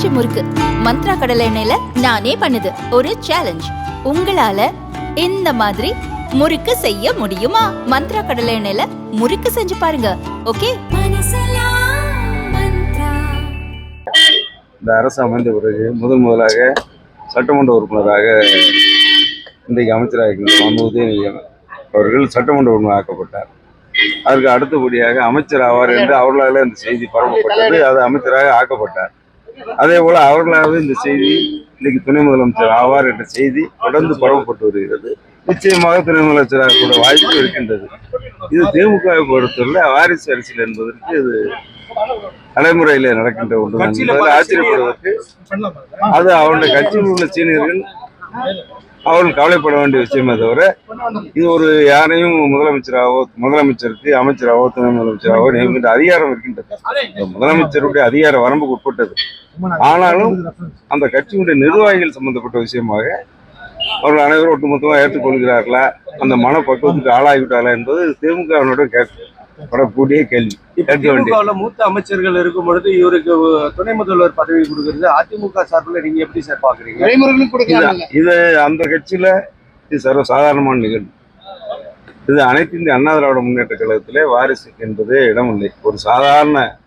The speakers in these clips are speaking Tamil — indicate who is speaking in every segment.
Speaker 1: பஞ்சு முறுக்கு. மந்த்ரா கடலை எண்ணெயில நானே பண்ணுது. ஒரு சேலஞ்ச் உங்களால இந்த மாதிரி முறுக்கு செய்ய முடியுமா? மந்த்ரா கடலை எண்ணெயில முறுக்கு செஞ்சு பாருங்க. ஓகே?
Speaker 2: இந்த அரசு அமைந்த பிறகு முதன் முதலாக சட்டமன்ற உறுப்பினராக இன்றைக்கு அமைச்சராக இருக்கின்ற உதயநிதி அவர்கள் சட்டமன்ற உறுப்பினர் ஆக்கப்பட்டார். அதற்கு அடுத்தபடியாக அமைச்சர் ஆவார் என்று அவர்களால் இந்த செய்தி பரப்பப்பட்டது. அது அமைச்சராக ஆக்கப்பட்டார். அதே போல அவர்களாகவே இந்த செய்தி இன்னைக்கு துணை முதலமைச்சர் ஆவார் என்ற செய்தி தொடர்ந்து பரவப்பட்டு வருகிறது. நிச்சயமாக துணை முதலமைச்சராக கூட வாய்ப்பு இருக்கின்றது. இது திமுகவை பொறுத்தவரை வாரிசு அரசியல் என்பதற்கு இது நடைமுறையில நடக்கின்ற ஒன்று ஆச்சரியப்படுவதற்கு அது அவருடைய கட்சியில் உள்ள சீனியர்கள் அவர்கள் கவலைப்பட வேண்டிய விஷயமே தவிர இது ஒரு யாரையும் முதலமைச்சராகவோ முதலமைச்சருக்கு அமைச்சராகவோ துணை முதலமைச்சராகவோ நியமிக்கின்ற அதிகாரம் இருக்கின்றது. முதலமைச்சருடைய அதிகார வரம்புக்கு உட்பட்டது. ஆனாலும் அந்த கட்சியினுடைய நிர்வாகிகள் சம்பந்தப்பட்ட விஷயமாக அவர்கள் அனைவரும் ஒட்டுமொத்தமாக ஏற்றுக்கொள்கிறார்களா? அந்த மனப்பக்குவத்துக்கு ஆளாகிவிட்டார்களா என்பது திமுகவினுடன் கேட்கப்படக்கூடிய கேள்வி.
Speaker 3: மூத்த அமைச்சர்கள் இருக்கும் பொழுது இவருக்கு துணை முதல்வர் பதவி கொடுக்கறது அதிமுக சார்பில் நீங்க எப்படி சார் பாக்குறீங்க
Speaker 2: இது- அந்த கட்சியில இது சர்வ சாதாரணமான நிகழ்வு. இது அனைத்து இந்திய அண்ணா திராவிட முன்னேற்ற கழகத்திலே வாரிசு என்பது இடமில்லை. ஒரு சாதாரண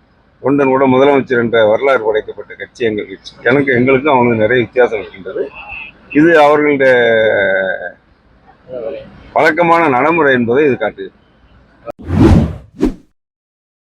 Speaker 2: தொண்டன் கூட முதலமைச்சர் என்ற வரலாறு படைக்கப்பட்ட கட்சி எங்கள் கட்சி. எனக்கு எங்களுக்கும் அவங்களுக்கு நிறைய வித்தியாசம் இருக்கின்றது. இது அவர்களுடைய பழக்கமான நடைமுறை என்பதை இது காட்டுகிறது.